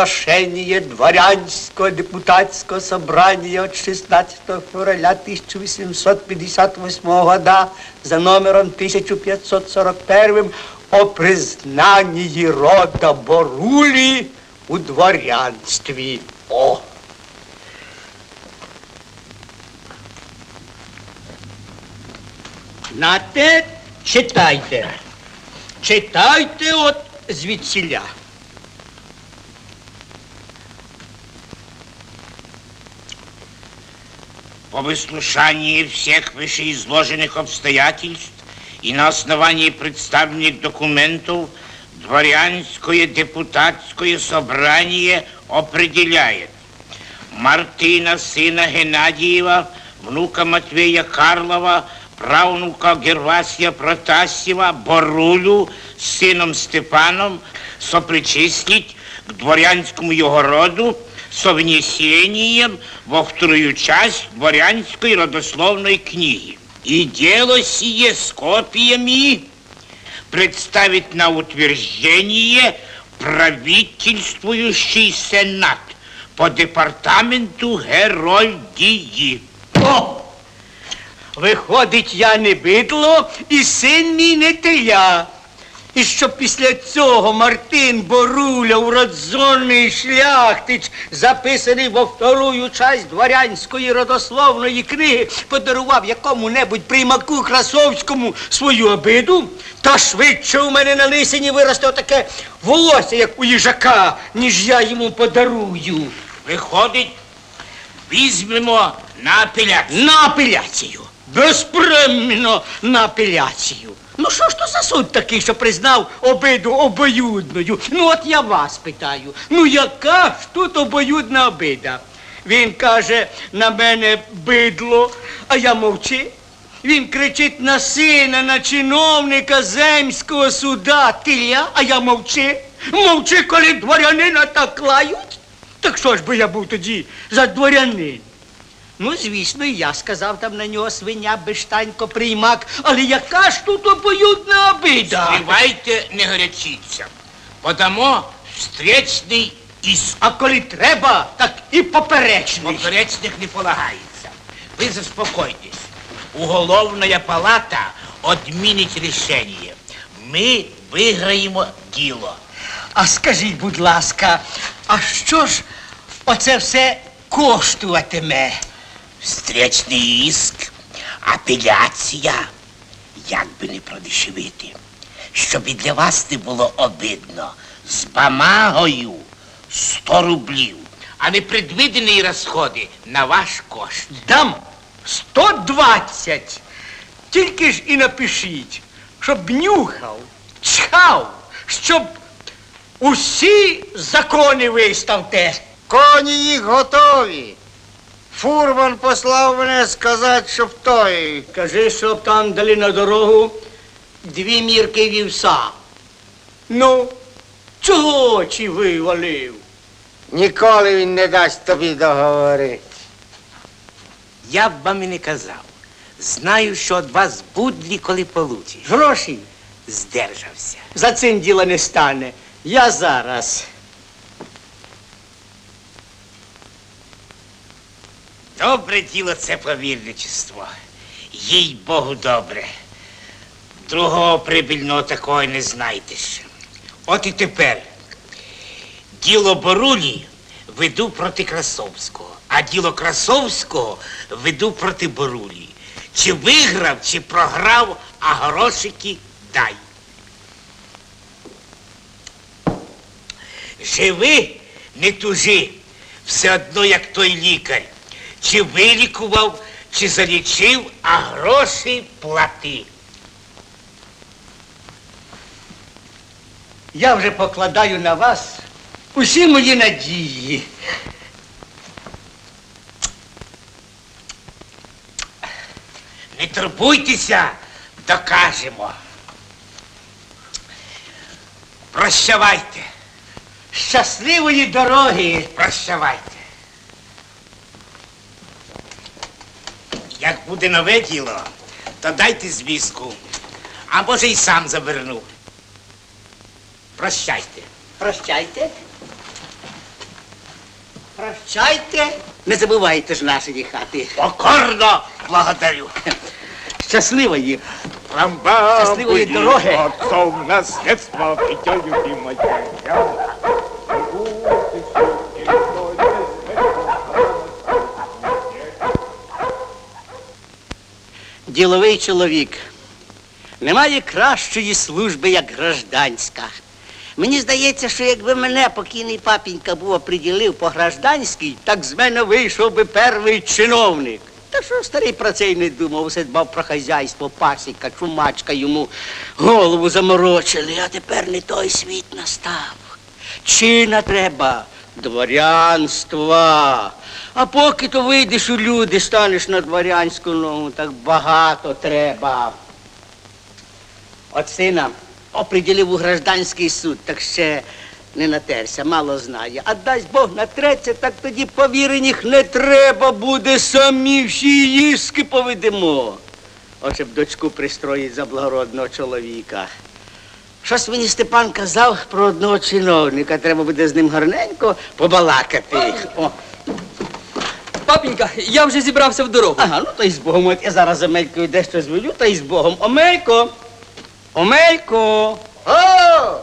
провозглашение дворянского депутатского собрания от 16 февраля 1858 года за номером 1541 о признании рода Борули у дворянстве. О! На те читайте. Читайте от звідсіля. По выслушании всех вышеизложенных обстоятельств и на основании представленных документов дворянское депутатское собрание определяет Мартына, сына Геннадьева, внука Матвея Карлова, правнука Гервасия Протасьева, Борулю с сыном Степаном сопричислить к дворянскому его роду со внесением во вторую часть дворянской родословной книги. И дело сие с копиями представить на утверждение правительствующий сенат по департаменту Герольдії. О! Виходить, я не бидло, і син мій не теля. І щоб після цього Мартин Боруля, уродзонний шляхтич, записаний во вторую часть дворянської родословної книги, подарував якому-небудь приймаку Красовському свою обиду, та швидше у мене на лисині виросте отаке волосся, як у їжака, ніж я йому подарую. Виходить, візьмемо на апеляцію. На апеляцію. Безпременно на апеляцію. Ну що ж то за суд такий, що признав обиду обоюдною? Ну от я вас питаю. Ну яка ж тут обоюдна обида? Він каже на мене бидло, а я мовчи. Він кричить на сина, на чиновника земського суда. Ти я, а я мовчи. Мовчи, коли дворянина так лають. Так що ж би я був тоді за дворянин? Ну, звісно, і я сказав там на нього свиня, бештанько, приймак, але яка ж тут обоюдна обида? Співайте, не гарячіться. Подамо встречний іск. А коли треба, так і поперечний. Поперечних не полагається. Ви заспокойтесь. Уголовна палата відмінить рішення. Ми виграємо діло. А скажіть, будь ласка, а що ж оце все коштуватиме? Встречний іск, апеляція, як би не продешевити, щоб і для вас не було обидно, з бамагою 100 рублів, а не предвидені розходи на ваш кошт. Дам 120. Тільки ж і напишіть, щоб нюхав, чхав, щоб усі закони виставте. Коні їх готові. Фурман послав мене сказати, щоб той. Кажи, щоб там дали на дорогу дві мірки вівса. Ну, чого очі вивалив? Ніколи він не дасть тобі договорити. Я б вам і не казав. Знаю, що від вас будлі, коли получиш. Гроші Здержався. за цим діла не стане. Я зараз. Добре діло це повірничество. Їй Богу добре. Другого прибільного такого не знайдеш. От і тепер. Діло Борулі веду проти Красовського, а діло Красовського веду проти Борулі. Чи виграв, чи програв, а грошики дай. Живи, не тужи, все одно, як той лікар. Чи вилікував, чи залічив, а гроші плати. Я вже покладаю на вас усі мої надії. Не турбуйтеся, докажемо. Прощавайте, Щасливої дороги! прощавайте. Як буде нове діло, то дайте звістку, а може й сам заверну. Прощайте. Прощайте. Прощайте, не забувайте ж нашої хати. Покорно благодарю. Щасливої. Счастливой будет дороги. Отцом наследство, дитя любимое. Діловий чоловік. Немає кращої служби, як гражданська. Мені здається, що якби мене покійний папінька був оприділив по гражданській, так з мене вийшов би перший чиновник. Та що старий про це й не думав, все дбав про хазяйство, пасіка, чумачка йому голову заморочили, а тепер не той світ настав. Чина треба, дворянства. А поки то вийдеш у люди, станеш на дворянську ногу, так багато треба. От сина оприділив у гражданський суд, так ще не натерся, мало знає. А дасть Бог натреться, так тоді повірених не треба буде, самі всі їски поведемо. От б дочку пристроїть за благородного чоловіка. Щось мені Степан казав про одного чиновника. Треба буде з ним гарненько побалакати. О, Папінька, я вже зібрався в дорогу. ага, ну то й з Богом. От я зараз Омелькою дещо звелю, та й з Богом. Омелько! Омелько! О!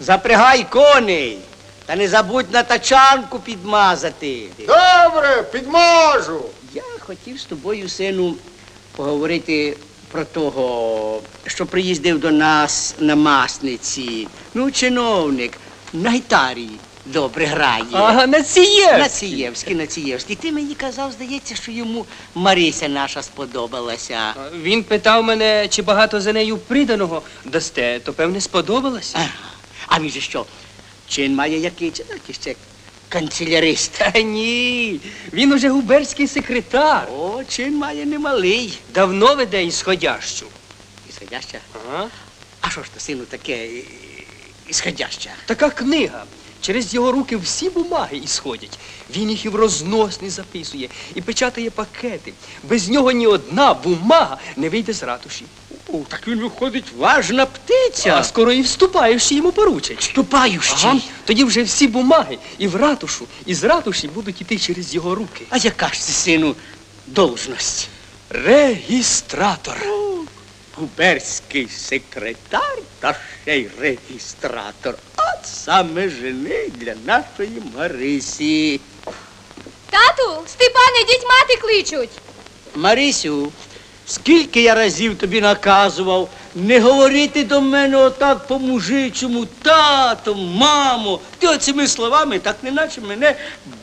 Запрягай коней. Та не забудь на тачанку підмазати. Добре, підможу. Я хотів з тобою, сину, поговорити про того, що приїздив до нас на масниці. Ну, чиновник, на гітарі добре грає. Ага, на ціє. Націєвський, Націєвський. Ти мені казав, здається, що йому Марися наша сподобалася. Він питав мене, чи багато за нею приданого дасте, то певне сподобалося. Ага. А він же що? Чин має який чи такий ще канцелярист. Та ні, він уже губерський секретар. О, чин має немалий. Давно веде ісходящу. Ісходяща? Ага. А що ж то, сину, таке е, ісходяща? Така книга. Через його руки всі бумаги ісходять. Він їх і в розносний записує, і печатає пакети. Без нього ні одна бумага не вийде з ратуші. О, так він виходить важна птиця. А скоро і вступаєш, йому поручать. Ступаючий. Ага, тоді вже всі бумаги і в ратушу, і з ратуші будуть іти через його руки. А яка ж це, сину, должність? Регістратор. Губерський секретар та ще й реєстратор. Саме жени для нашої Марисі. Тату, Степане, діть мати кличуть. Марисю, скільки я разів тобі наказував не говорити до мене отак по-мужичому, тато, мамо. Ти оцими словами так неначе мене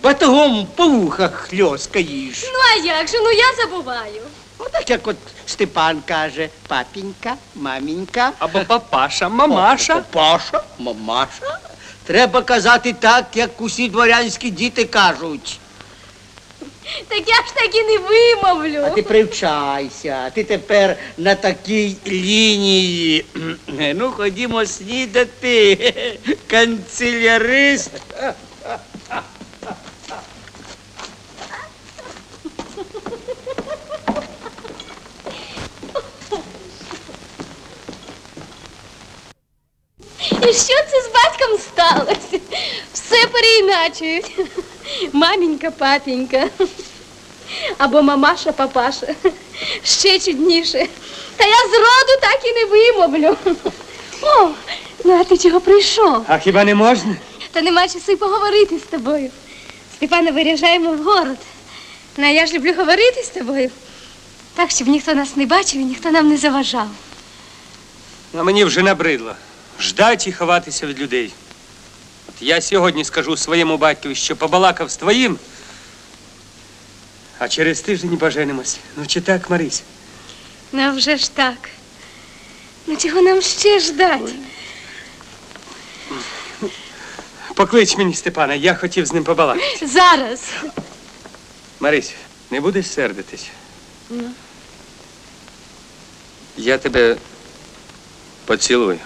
батогом по вухах хльоскаєш. Ну а як же, ну я забуваю. Отак як от Степан каже, папінька, мамінька. Або папаша, мамаша. Папаша, мамаша. Треба казати так, як усі дворянські діти кажуть. Так я ж так і не вимовлю. А ти привчайся, ти тепер на такій лінії. Ну, ходімо снідати, канцелярист. І що це з батьком сталося? Все переіначують. Мамінька, папінька. Або мамаша, папаша. Ще чудніше. Та я зроду так і не вимовлю. О, ну а ти чого прийшов? А хіба не можна? Та нема часу й поговорити з тобою. Степане, виряжаємо в город. Ну, а я ж люблю говорити з тобою. Так, щоб ніхто нас не бачив і ніхто нам не заважав. А мені вже набридло. Ждать і ховатися від людей. От я сьогодні скажу своєму батькові, що побалакав з твоїм, а через тиждень поженимось. Ну чи так, Марись? Ну, вже ж так. Ну чого нам ще ждать? Поклич мені Степана, я хотів з ним побалакати. Зараз. Марись, не будеш сердитись? Ну. Я тебе поцілую.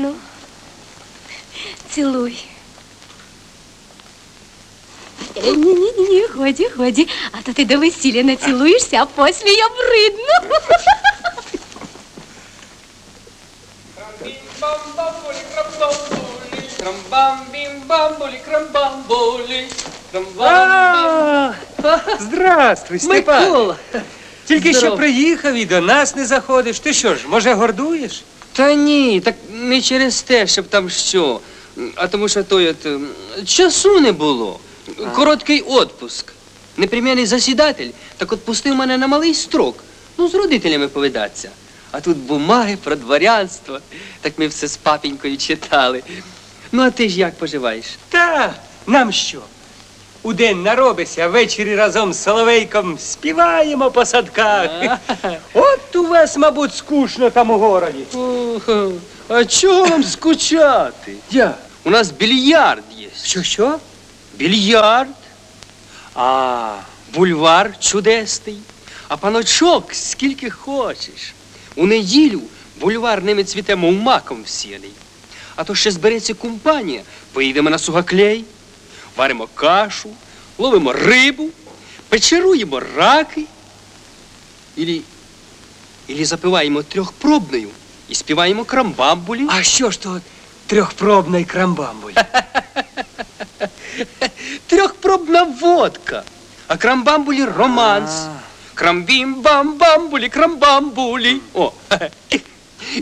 Ну, цілуй. Ні, ні, ні, ні, годі, годі. А то ти до весілля не цілуєшся, а після я бридну. Крамбамбулі, крамбамбулі, крамбам-бім-бамбулі, крамбамбулі, крамбам-бім. Здравствуй, Степан. Микола! Тільки що приїхав і до нас не заходиш. Ти що ж, може, гордуєш? Та ні, так не через те, щоб там що. А тому що той от, ем, часу не було. Короткий отпуск. Непрем'яний засідатель так от пустив мене на малий строк. Ну, з родителями повидатися. А тут бумаги про дворянство. Так ми все з папінькою читали. Ну, а ти ж як поживаєш? Та, нам що? У день наробися, ввечері разом з Соловейком співаємо по садках. От у вас, мабуть, скучно там у городі. Ох, а чого вам скучати? Я. У нас більярд є. Що, що? Більярд, А, бульвар чудесний, а паночок скільки хочеш. У неділю бульвар ними цвіте, мов маком всіяний. А то ще збереться компанія, поїдемо на сугаклей, варимо кашу, ловимо рибу, печеруємо раки. Ілі, ілі запиваємо трьохпробною і співаємо крамбамбулі. а що ж то трьохпробний крамбамбуль? Трьохпробна водка, а крамбамбулі романс. Крамбім-бам-бамбулі, крамбамбулі. О,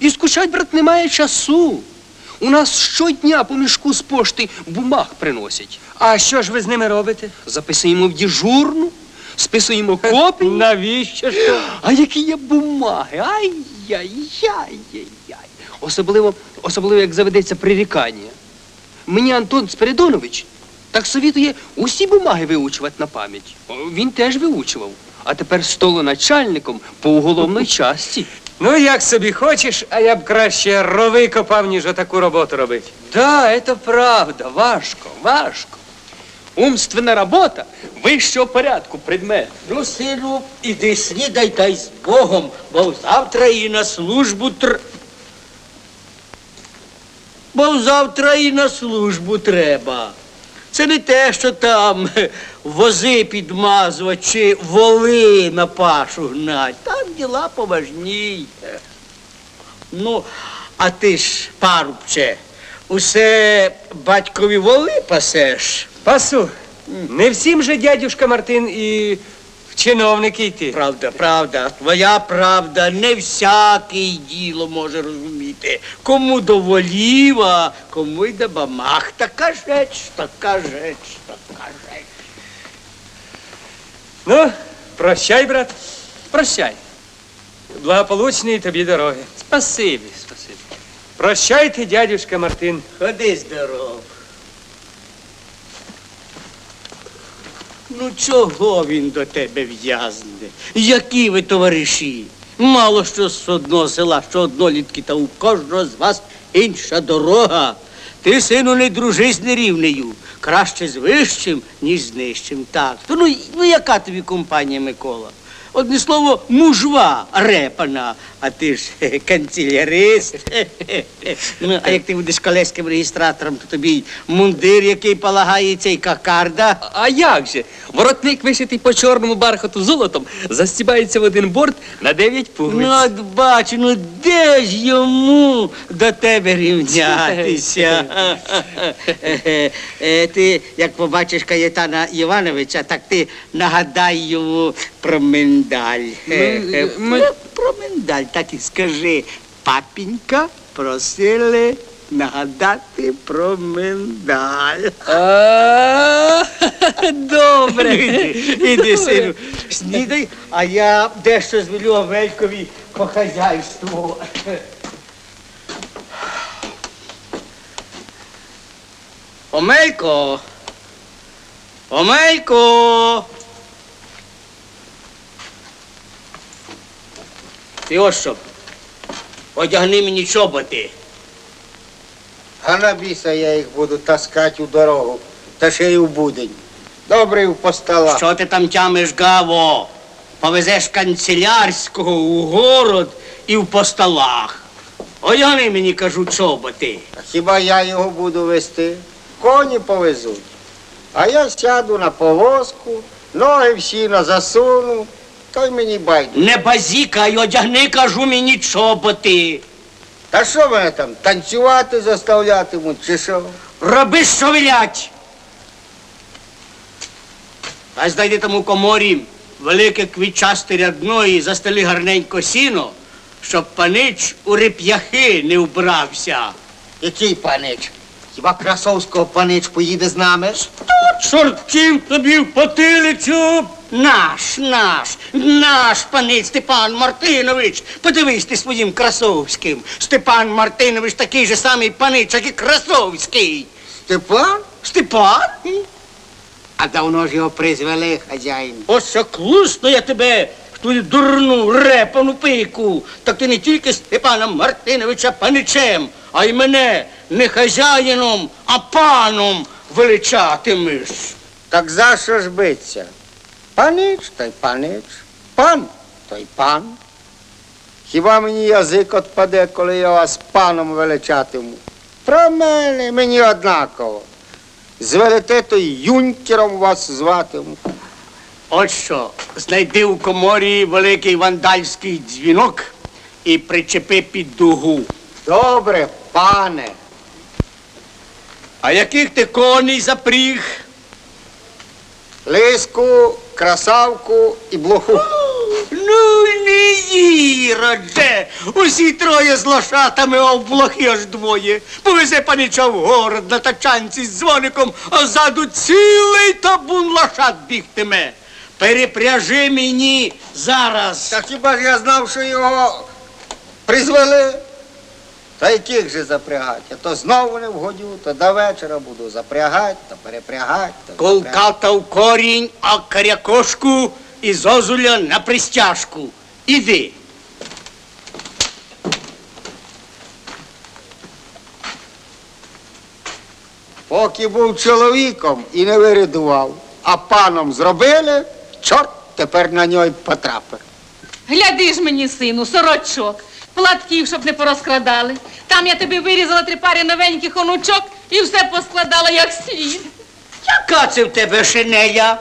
і скучать, брат, немає часу. У нас щодня по мішку з пошти бумаг приносять. А що ж ви з ними робите? Записуємо в діжурну, списуємо копії. Навіщо ж? А які є бумаги? Ай-яй-яй-яй-яй. Особливо, особливо, як заведеться прирікання. Мені Антон Спиридонович так совітує усі бумаги виучувати на пам'ять. Він теж виучував. А тепер столоначальником по уголовній часті. Ну, як собі хочеш, а я б краще рови копав, ніж отаку роботу робити. Да, это правда, важко, важко. Умственна робота вищого порядку предмет. Ну, сину, іди снідай та й з Богом, бо завтра і на службу тр... Бо завтра і на службу треба. Це не те, що там вози підмазувати чи воли на пашу гнать. Там діла поважній. Ну, а ти ж, парубче, усе батькові воли пасеш. Пасу, не всім же дядюшка Мартин і в чиновники йти. Правда, правда, твоя правда, не всякий діло може розуміти. Кому до волів, а кому й до бамах. Така жеч, така жеч, така жеч. Ну, прощай, брат. Прощай. Благополучної тобі дороги. Спасибі, спасибі. Прощайте, дядюшка Мартин. Ходи здоров. Ну чого він до тебе в'язне? Які ви товариші? Мало що з одного села, що однолітки, та у кожного з вас інша дорога. Ти, сину, не дружи з нерівнею. Краще з вищим, ніж з нижчим. Так. То ну, ну яка тобі компанія, Микола? Одне слово, мужва репана, а ти ж хе-хе, канцелярист. Хе-хе-хе. Ну, а як ти будеш колеським реєстратором, то тобі й мундир, який полагається, і кокарда. А як же? Воротник вишитий по чорному бархату золотом застібається в один борт на дев'ять Ну, от бачу, ну де ж йому до тебе рівнятися? Е, е, Ти, як побачиш Каєтана Івановича, так ти нагадай йому про миндаль. Е, е, ми- про- Про миндаль, так і скажи. Папінька просили нагадати про миндаль. А, Добре. Іди, іди, сину, снідай, а я дещо звелю Омелькові по хазяйству. Омелько! Омелько! Ти ось що? Одягни мені чоботи. А на біса я їх буду таскати у дорогу, та ще й у будень. Добре, по столах. Що ти там тямиш, Гаво? Повезеш канцелярського у город і в постолах. Одягни мені, кажу, чоботи. А Хіба я його буду вести? Коні повезуть. А я сяду на повозку, ноги всі на засуну, то й мені байдуже. Не базікай, одягни, кажу мені чоботи. Та що мене там, танцювати заставлятимуть, чи що? Роби, що велять. А знайди там у коморі велике квітчасте рядно і застели гарненько сіно, щоб панич у реп'яхи не вбрався. Який панич? Хіба Красовського панич поїде з нами? Чортів тобі в потилицю! Наш, наш, наш панич Степан Мартинович. Подивись ти своїм Красовським. Степан Мартинович такий же самий панич, як і Красовський. Степан? Степан? А давно ж його призвели, хазяїн. Ось клусно я тебе в твою дурну репану пику. Так ти не тільки Степана Мартиновича паничем, а й мене не хазяїном, а паном величатимеш. Так за що ж биться? Панич, то й панич. Пан, то й пан. Хіба мені язик отпаде, коли я вас паном величатиму? Про мене мені однаково. Звелите, то юнкером вас зватиму. От що, знайди у коморі великий вандальський дзвінок і причепи під дугу. Добре, пане. А яких ти коней запріг? Лиску, красавку і блоху. Ну, не їродже. Усі троє з лошатами, а в блохи аж двоє. Повезе панича в город на тачанці з дзвоником, а ззаду цілий табун лошад бігтиме. Перепряжи мені зараз. Та хіба ж я знав, що його призвели? Та яких же запрягать? А то знову не вгодю, то до вечора буду запрягать, то перепрягать, то. Колката в корінь, а карякошку і зозуля на пристяжку. Іди. Поки був чоловіком і не вирядував, а паном зробили, чорт тепер на нього й потрапив. Гляди ж мені, сину, сорочок, платків, щоб не порозкрадали. Там я тобі вирізала три пари новеньких онучок і все поскладала як слід. Яка це в тебе шинеля?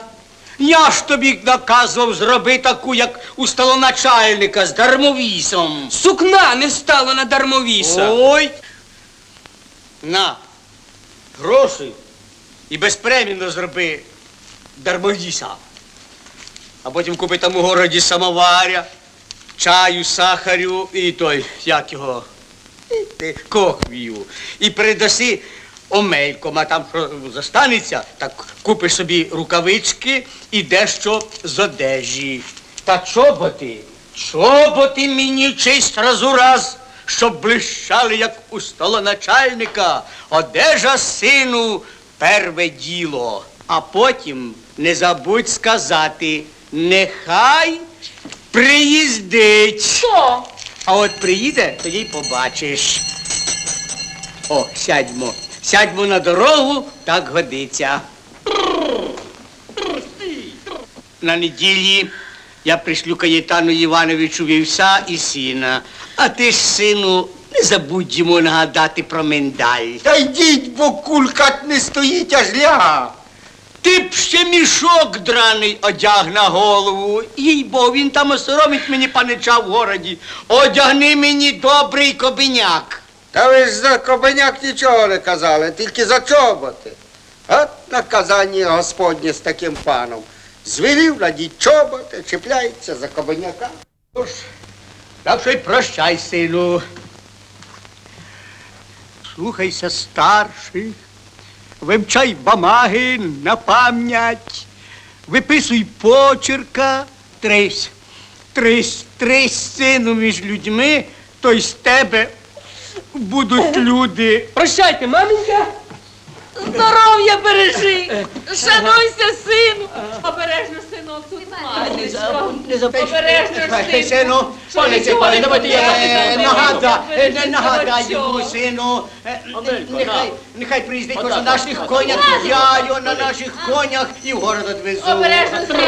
Я ж тобі наказував зроби таку, як у столоначальника з дармовісом. Сукна не стало на дармовіса. Ой. На. Гроші. І безпремінно зроби дармовіса. А потім купи там у городі самоваря, чаю, сахарю і той, як його, кохвію. І передаси омельком, а там що застанеться, так купиш собі рукавички і дещо з одежі. Та чоботи, чоботи мені честь раз у раз, щоб блищали, як у столоначальника, одежа сину перве діло. А потім не забудь сказати, нехай приїздить. Що? А от приїде, тоді й побачиш. О, сядьмо. Сядьмо на дорогу, так годиться. На неділі я пришлю Каєтану Івановичу вівса і сіна. А ти ж, сину, не забудь йому нагадати про миндаль. Та йдіть, бо кулька не стоїть, аж ляга. Ти б ще мішок драний одяг на голову. Їй бо він там осоромить мені панича в городі. Одягни мені добрий кобеняк. Та ви ж за кобеняк нічого не казали, тільки за чоботи. От наказання Господнє з таким паном. Звелів надіть чоботи, чіпляється за кобеняка. Тож, так що й прощай, сину. Слухайся старших, вивчай бумаги на пам'ять, виписуй почерка, трись, трись, трись, сину між людьми, то й з тебе будуть люди. Прощайте, маменька. Здоров'я бережи! Шануйся, сину! Обережно, синок, тут матечко. Обережно сину. сину, пане нічого пане, не давайте я е, нагада, е, не нагадай йому, сину. е, Нехай, нехай приїздить Отак, на наших отак, конях, я його на наших конях і в город відвезу. Обережно, сину,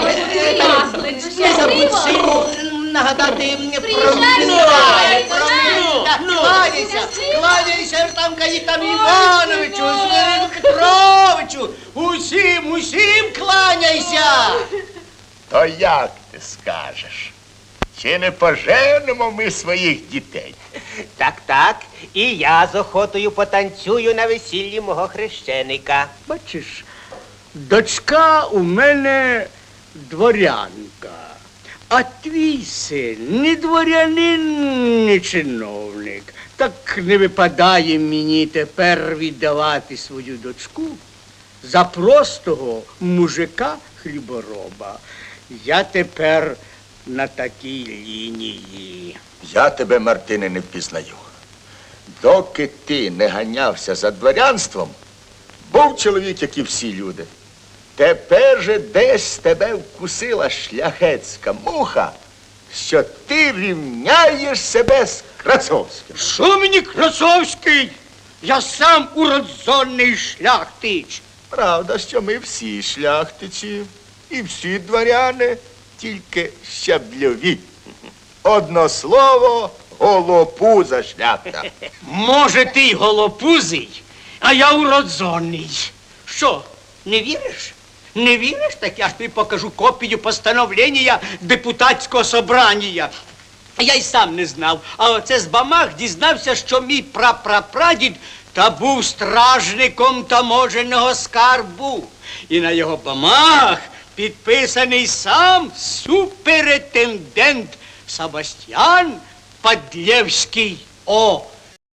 Не забудь, сину, нагадати мені про мене. приїжджай, Про приїжджай. мене. Кланяйся, кланяйся там Каїтану Івановичу, Свирину Петровичу, усім, усім кланяйся. То як ти скажеш? Чи не поженемо ми своїх дітей? Так, так. І я з охотою потанцюю на весіллі мого хрещеника. Бачиш, дочка у мене дворянка, а твій син не дворянин, не чиновник. Так не випадає мені тепер віддавати свою дочку за простого мужика хлібороба. Я тепер на такій лінії. Я тебе, Мартине, не впізнаю. Доки ти не ганявся за дворянством, був чоловік, як і всі люди. Тепер же десь тебе вкусила шляхетська муха, що ти рівняєш себе з Красовським. Що мені Красовський? Я сам уродзонний шляхтич. Правда, що ми всі шляхтичі і всі дворяни, тільки щабльові. Одно слово голопуза шляхта. Може, ти й голопузий, а я уродзонний. Що, не віриш? Не віриш? Так я ж тобі покажу копію постановлення депутатського собрання. Я й сам не знав, а оце з бамах дізнався, що мій прапрапрадід та був стражником таможеного скарбу. І на його бамах підписаний сам суперетендент Сабастьян Падлєвський О.